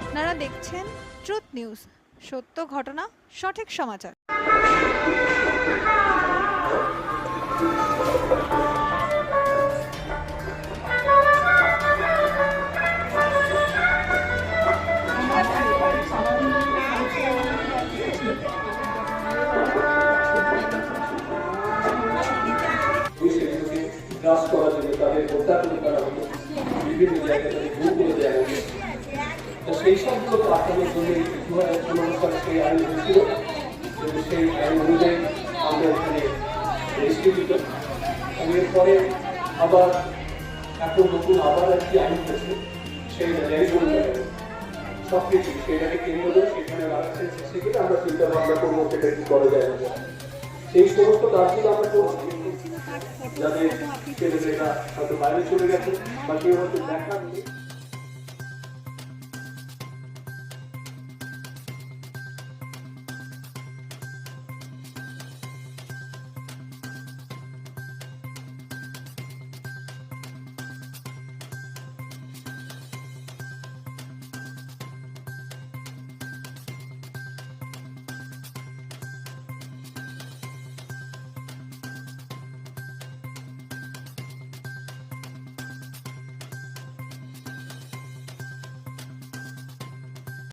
আপনারা দেখছেন truth news. সত্য ঘটনা, সঠিক সমাচার। তাদের অত্যাচার করা হতো বিভিন্ন জায়গায় তাদের করে দেওয়া তো সেই সবগুলো পাঠানোর জন্য দু হাজার পনেরো সেই আইন হয়েছিল সেই আইন অনুযায়ী আমরা এখানে রেজিস্ট্রিকৃত এবং এরপরে আবার এখন নতুন আবার একটি আইন হয়েছে, সেই রেজিস্ট্রি সব কিছু সেটাকে কেন্দ্র করে সেখানে রাখছেন সেক্ষেত্রে আমরা চিন্তা ভাবনা করব, সেটা কি করা যায়। সেই সমস্ত কাজগুলো আমরা করছি যাদের ছেলেমেয়েরা হয়তো বাইরে চলে গেছে, বা কেউ হয়তো দেখা নেই